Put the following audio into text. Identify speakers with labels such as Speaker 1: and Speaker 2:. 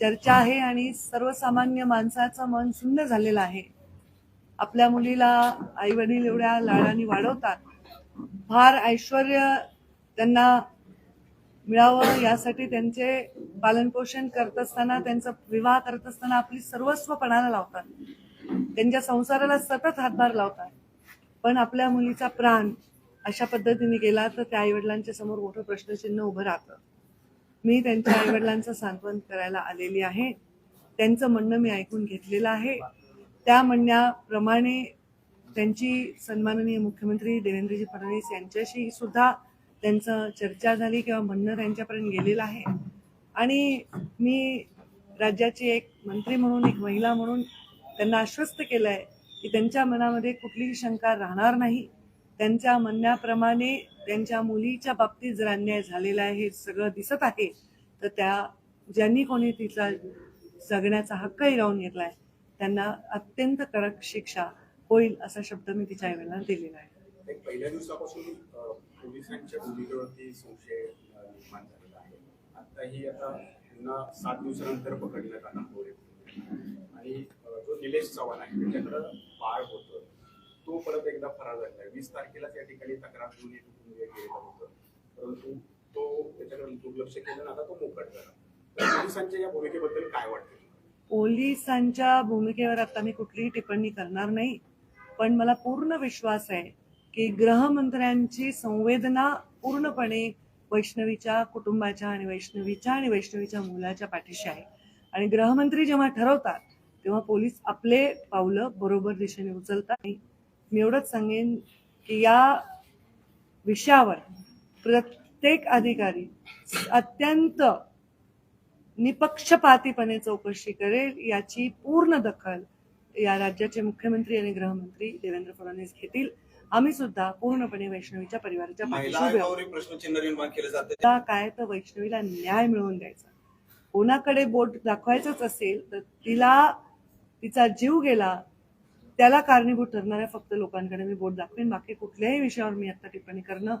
Speaker 1: चर्चा आहे आणि सर्वसामान्य माणसाचं मन शून्य झालेलं आहे. आपल्या मुलीला आई वडील एवढ्या लाडाने वाढवतात. फार ऐश्वर त्यांना मिळावं यासाठी त्यांचे पालनपोषण करत असताना त्यांचा विवाह करत असताना आपली सर्वस्व पणाला लावतात. त्यांच्या संसाराला सतत हातभार लावतात. पण आपल्या मुलीचा प्राण अशा पद्धतीने गेला तर त्या आईवडिलांच्या समोर मोठं प्रश्नचिन्ह उभं राहतं. मी त्यांच्या आईवडिलांचं सांत्वन करायला आलेली आहे. त्यांचं म्हणणं मी ऐकून घेतलेलं आहे. त्या म्हणण्याप्रमाणे त्यांची सन्माननीय मुख्यमंत्री देवेंद्रजी फडणवीस यांच्याशी सुद्धा त्यांचं चर्चा झाली किंवा म्हणणं त्यांच्यापर्यंत गेलेलं आहे. आणि मी राज्याची एक मंत्री म्हणून एक महिला म्हणून त्यांना आश्वस्त केलं आहे की त्यांच्या मनामध्ये कुठलीही शंका राहणार नाही. त्यांच्या म्हणण्याप्रमाणे त्यांच्या मुलीच्या बाबतीत जर अन्याय झालेला आहे हे सगळं दिसत आहे तर त्या ज्यांनी कोणी तिचा जगण्याचा हक्कही राहून आहे त्यांना अत्यंत कडक शिक्षा होईल असा शब्द मी तिच्या आईला दिलेला आहे.
Speaker 2: पहिल्या दिवसापासून पोलिसांच्या भूमिकेवरती संशय निर्माण झालेला आहे. आताही आता पुन्हा सात दिवसानंतर पकडण्यात आला. आणि जो निलेश चव्हाण आहे त्याच्याकडं बाळ होतं तो परत एकदा फरार झालेला आहे. वीस तारखेलाच या ठिकाणी तक्रार घेऊन एक कुटुंबीय गेलेलं होतं. परंतु तो त्याच्याकडे दुर्लक्ष केलं आणि आता तो मोकट झाला. पोलिसांच्या या भूमिकेबद्दल काय वाटतं?
Speaker 1: पोलिसांच्या भूमिकेवर आता मी कुठलीही टिप्पणी करणार नाही पण मला पूर्ण विश्वास आहे की गृहमंत्र्यांची संवेदना पूर्णपणे वैष्णवीच्या कुटुंबाच्या आणि वैष्णवीच्या आणि वैष्णवीच्या मुलाच्या पाठीशी आहे. आणि गृहमंत्री जेव्हा ठरवतात तेव्हा पोलीस आपले पावलं बरोबर दिशेने उचलतात. मी एवढंच सांगेन की या विषयावर प्रत्येक अधिकारी अत्यंत निपक्षपातीपणे चौकशी करेल याची पूर्ण दखल या राज्याचे मुख्यमंत्री आणि गृहमंत्री देवेंद्र फडणवीस घेतील. आम्ही सुद्धा पूर्णपणे वैष्णवीच्या परिवाराच्या पाठीशी काय तर वैष्णवीला न्याय मिळवून द्यायचा. कोणाकडे बोट दाखवायचंच असेल तर तिला तिचा जीव गेला त्याला कारणीभूत ठरणाऱ्या फक्त लोकांकडे मी बोट दाखवेन. बाकी कुठल्याही विषयावर मी आता टिप्पणी करणं